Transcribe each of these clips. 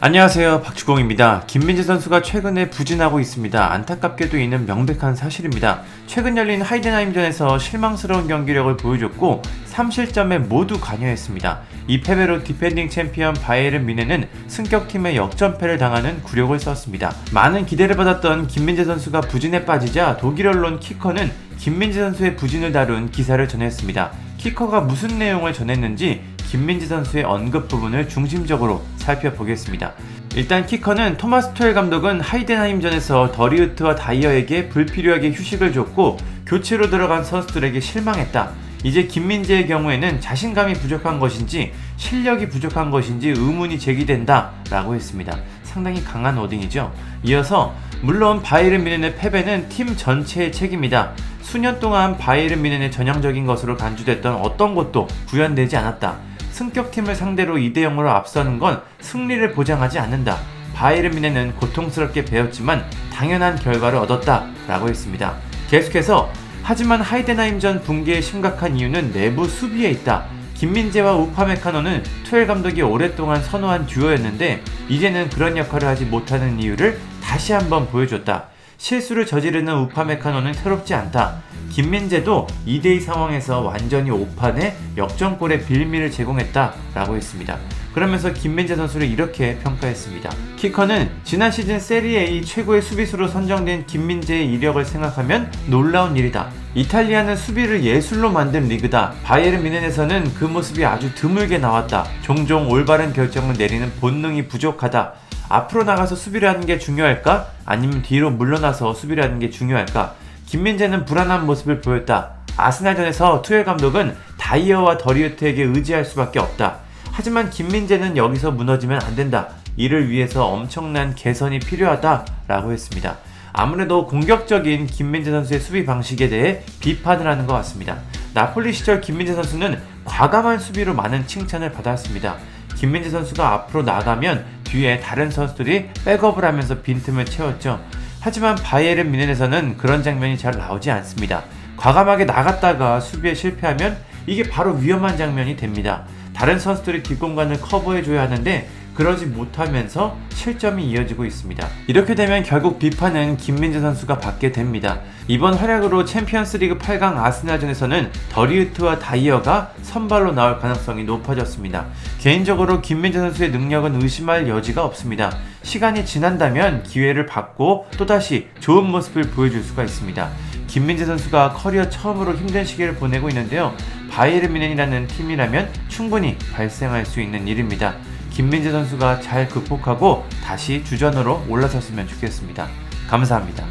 안녕하세요 박주공입니다. 김민재 선수가 최근에 부진하고 있습니다. 안타깝게도 이는 명백한 사실입니다. 최근 열린 하이덴하임전에서 실망스러운 경기력을 보여줬고 3실점에 모두 관여했습니다. 이 패배로 디펜딩 챔피언 바이에른 미네는 승격팀의 역전패를 당하는 굴욕을 썼습니다. 많은 기대를 받았던 김민재 선수가 부진에 빠지자 독일 언론 키커는 김민재 선수의 부진을 다룬 기사를 전했습니다. 키커가 무슨 내용을 전했는지 김민재 선수의 언급 부분을 중심적으로 살펴보겠습니다. 일단 키커는 토마스 투엘 감독은 하이덴하임전에서 더리우트와 다이어에게 불필요하게 휴식을 줬고 교체로 들어간 선수들에게 실망했다. 이제 김민재의 경우에는 자신감이 부족한 것인지 실력이 부족한 것인지 의문이 제기된다 라고 했습니다. 상당히 강한 워딩이죠. 이어서 물론 바이에른 미넨의 패배는 팀 전체의 책임이다. 수년 동안 바이에른 미넨의 전형적인 것으로 간주됐던 어떤 것도 구현되지 않았다. 승격팀을 상대로 2대 0으로 앞서는 건 승리를 보장하지 않는다. 바이에른 미네는 고통스럽게 배웠지만 당연한 결과를 얻었다. 라고 했습니다. 계속해서 하지만 하이덴하임전 붕괴의 심각한 이유는 내부 수비에 있다. 김민재와 우파메카노는 투엘 감독이 오랫동안 선호한 듀오였는데 이제는 그런 역할을 하지 못하는 이유를 다시 한번 보여줬다. 실수를 저지르는 우파 메카노는 새롭지 않다. 김민재도 2대2 상황에서 완전히 오판에 역전골의 빌미를 제공했다 라고 했습니다. 그러면서 김민재 선수를 이렇게 평가했습니다. 키커는 지난 시즌 세리A 최고의 수비수로 선정된 김민재의 이력을 생각하면 놀라운 일이다. 이탈리아는 수비를 예술로 만든 리그다. 바이에른 미넨에서는 그 모습이 아주 드물게 나왔다. 종종 올바른 결정을 내리는 본능이 부족하다. 앞으로 나가서 수비를 하는 게 중요할까? 아니면 뒤로 물러나서 수비를 하는 게 중요할까? 김민재는 불안한 모습을 보였다. 아스날전에서 투엘 감독은 다이어와 더리우트에게 의지할 수밖에 없다. 하지만 김민재는 여기서 무너지면 안 된다. 이를 위해서 엄청난 개선이 필요하다. 라고 했습니다. 아무래도 공격적인 김민재 선수의 수비 방식에 대해 비판을 하는 것 같습니다. 나폴리 시절 김민재 선수는 과감한 수비로 많은 칭찬을 받았습니다. 김민재 선수가 앞으로 나가면 뒤에 다른 선수들이 백업을 하면서 빈틈을 채웠죠. 하지만 바이에른 미넨에서는 그런 장면이 잘 나오지 않습니다. 과감하게 나갔다가 수비에 실패하면 이게 바로 위험한 장면이 됩니다. 다른 선수들이 뒷공간을 커버해줘야 하는데 그러지 못하면서 실점이 이어지고 있습니다. 이렇게 되면 결국 비판은 김민재 선수가 받게 됩니다. 이번 활약으로 챔피언스리그 8강 아스날전에서는 더리우트와 다이어가 선발로 나올 가능성이 높아졌습니다. 개인적으로 김민재 선수의 능력은 의심할 여지가 없습니다. 시간이 지난다면 기회를 받고 또다시 좋은 모습을 보여줄 수가 있습니다. 김민재 선수가 커리어 처음으로 힘든 시기를 보내고 있는데요. 바이에른 미넨이라는 팀이라면 충분히 발생할 수 있는 일입니다. 김민재 선수가 잘 극복하고 다시 주전으로 올라섰으면 좋겠습니다. 감사합니다.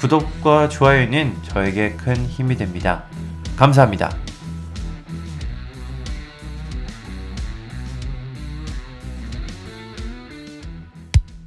구독과 좋아요는 저에게 큰 힘이 됩니다. 감사합니다.